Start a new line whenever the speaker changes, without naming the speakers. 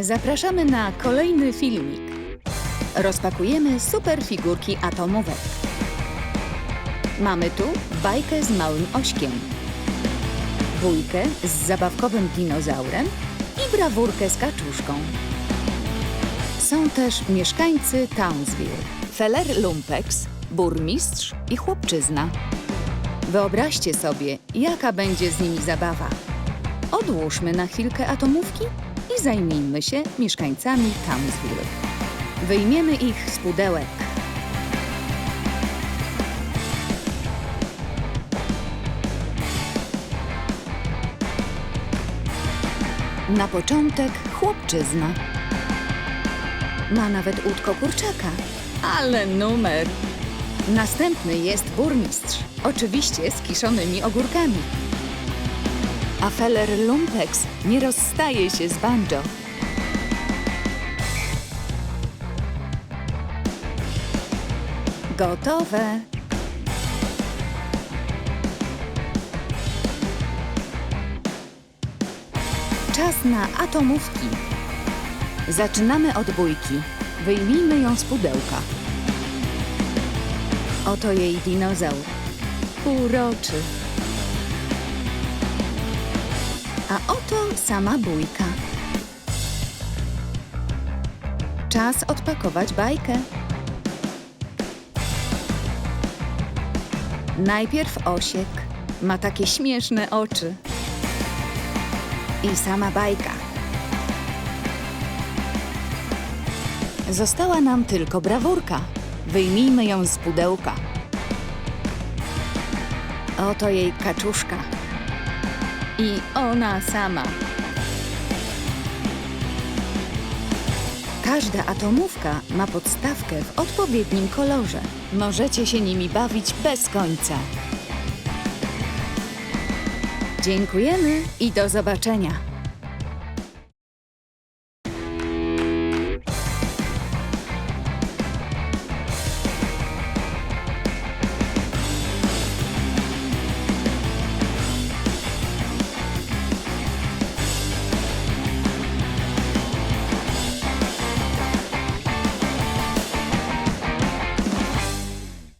Zapraszamy na kolejny filmik. Rozpakujemy super figurki atomowe. Mamy tu bajkę z małym ośkiem, bójkę z zabawkowym dinozaurem i brawurkę z kaczuszką. Są też mieszkańcy Townsville, Feller Lumpex, burmistrz i chłopczyzna. Wyobraźcie sobie, jaka będzie z nimi zabawa. Odłóżmy na chwilkę atomówki i zajmijmy się mieszkańcami Townsville. Wyjmiemy ich z pudełek. Na początek chłopczyzna. Ma nawet łódko kurczaka. Ale numer! Następny jest burmistrz, oczywiście z kiszonymi ogórkami. A Feller Lumpex nie rozstaje się z banjo. Gotowe. Czas na atomówki. Zaczynamy od bójki. Wyjmijmy ją z pudełka. Oto jej dinozaur. Uroczy. A oto sama bójka. Czas odpakować bajkę. Najpierw Osiek. Ma takie śmieszne oczy. I sama bajka. Została nam tylko brawurka. Wyjmijmy ją z pudełka. Oto jej kaczuszka. I ona sama. Każda atomówka ma podstawkę w odpowiednim kolorze. Możecie się nimi bawić bez końca. Dziękujemy i do zobaczenia.